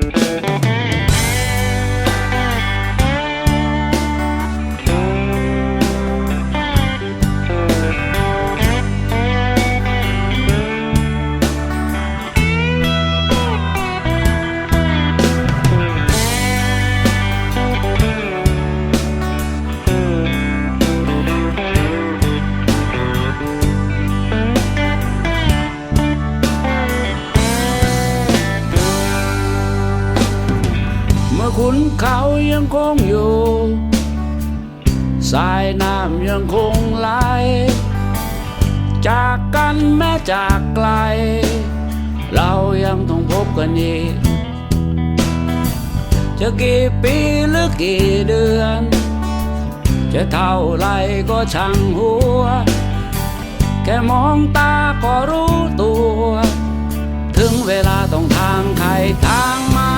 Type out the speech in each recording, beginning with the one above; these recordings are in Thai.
เเขายังคงอยู่ สายน้ำยังคงไหล จากกันแม้จากไกล เรายังต้องพบกันอีกจะกี่ปีหรือกี่เดือน จะเท่าไรก็ช่างหัว แค่มองตาก็รู้ตัว ถึงเวลาต้องทางใครทางมันก็เพื่อ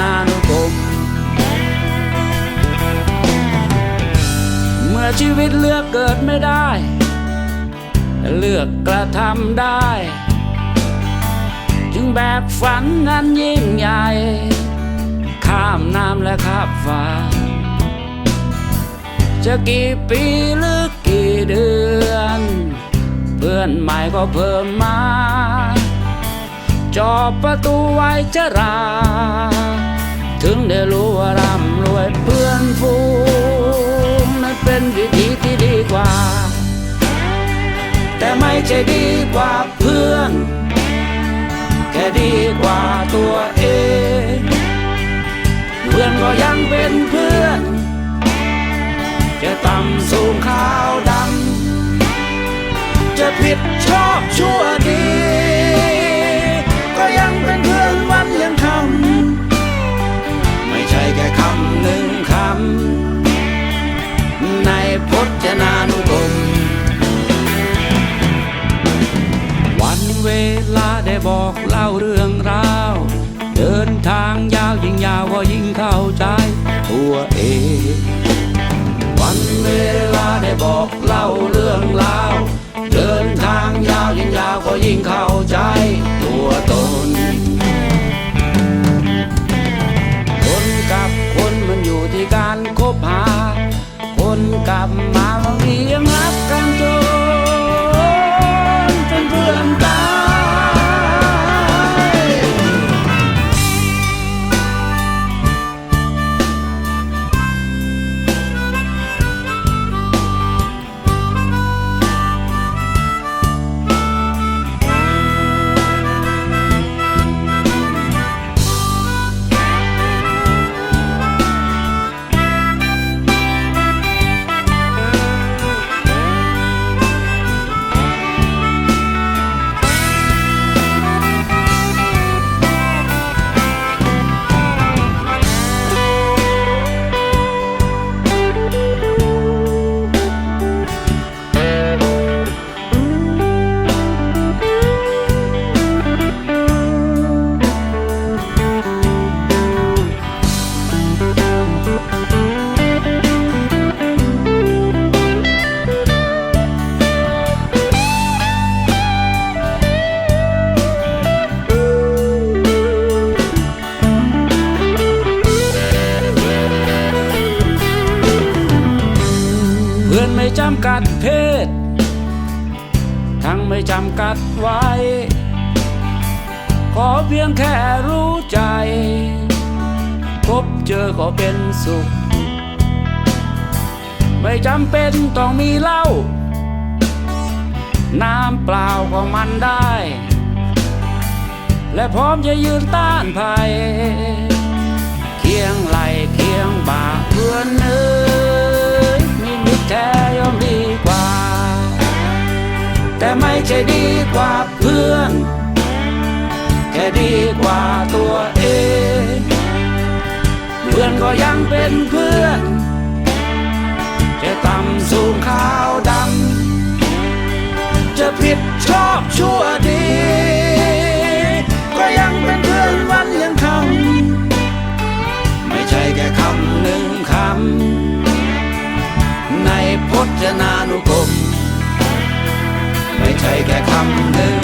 นานุกรมเมื่อชีวิตเลือกเกิดไม่ได้ เลือกกระทำได้ จึงแบกฝันนั้นยิ่งใหญ่ ข้ามน้ำและข้ามฟ้า จะกี่ปีหรือกี่เดือน เพื่อนใหม่ก็เพิ่มมา จอบประตูไว้จะรา ถึงได้รู้ว่าร่ำรวยเพื่อนฟูงนั้นเป็นวิธีที่ดีกว่า แต่ไม่ใช่ดีกว่าเพื่อน แค่ดีกว่าตัวเอง เพื่อนก็ยังเป็นเพื่อน จะต่ำสูงเขา บอกเล่าเรื่องราว เดินทางยาวยิ่งยาวก็ยิ่งเข้าใจตัวเอง วันเวลาได้บอกเล่าเรื่องราว เดินทางยาวยิ่งยาวก็ยิ่งเข้าใจตัวตน กัดเพศ ทั้งไม่จำกัดไว้ ขอเพียงแค่รู้ใจ พบเจอก็เป็นสุข ไม่จำเป็นต้องมีเหล้าน้ำเปล่าก็มันได้ และพร้อมจะยืนต้านภัย เป็นเพื่อนจะต่ำสูงขาวดำ จะผิดชอบชั่วดี ก็ยังเป็นเพื่อนวันยังคำ ไม่ใช่แค่คำหนึ่งคำ ในพจนานุกรม ไม่ใช่แค่คำหนึ่ง